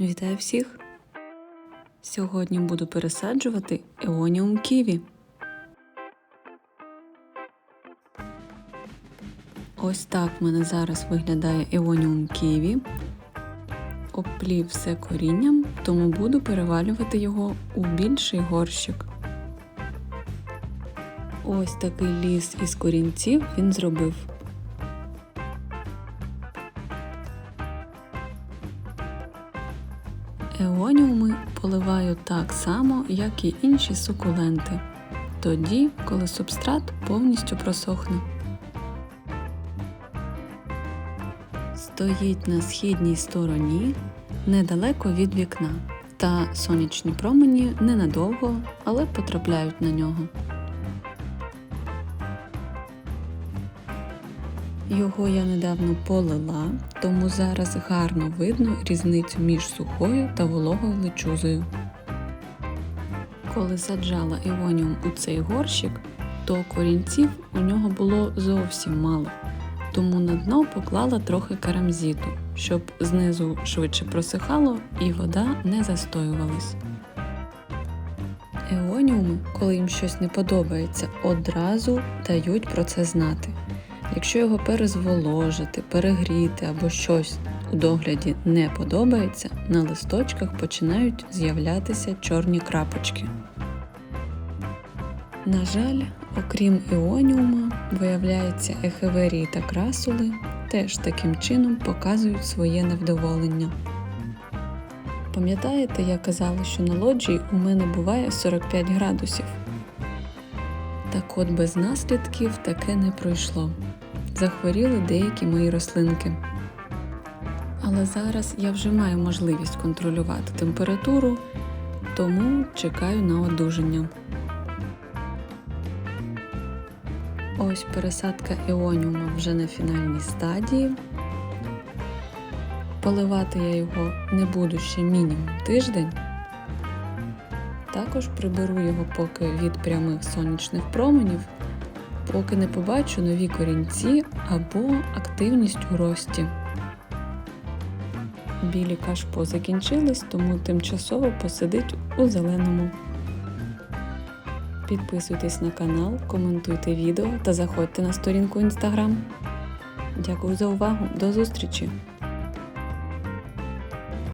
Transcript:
Вітаю всіх! Сьогодні буду пересаджувати Еоніум Ківі. Ось так в мене зараз виглядає Еоніум Ківі. Обплів все корінням, тому буду перевалювати його у більший горщик. Ось такий ліс із корінців він зробив. Еоніуми поливаю так само, як і інші сукуленти, тоді, коли субстрат повністю просохне. Стоїть на східній стороні недалеко від вікна, та сонячні промені ненадовго, але потрапляють на нього. Його я недавно полила, тому зараз гарно видно різницю між сухою та вологою лечузою. Коли саджала Іоніум у цей горщик, то корінців у нього було зовсім мало, тому на дно поклала трохи карамзіту, щоб знизу швидше просихало і вода не застоювалась. Еоніуми, коли їм щось не подобається, одразу дають про це знати. Якщо його перезволожити, перегріти або щось у догляді не подобається, на листочках починають з'являтися чорні крапочки. На жаль, окрім іоніума, виявляється, ехеверії та красули теж таким чином показують своє невдоволення. Пам'ятаєте, я казала, що на лоджії у мене буває 45 градусів. Так от без наслідків таке не пройшло. Захворіли деякі мої рослинки. Але зараз я вже маю можливість контролювати температуру, тому чекаю на одужання. Ось пересадка іоніума вже на фінальній стадії. Поливати я його не буду ще мінімум тиждень. Також приберу його поки від прямих сонячних променів, поки не побачу нові корінці або активність у рості. Білі кашпо закінчились, тому тимчасово посидить у зеленому. Підписуйтесь на канал, коментуйте відео та заходьте на сторінку Instagram. Дякую за увагу, до зустрічі!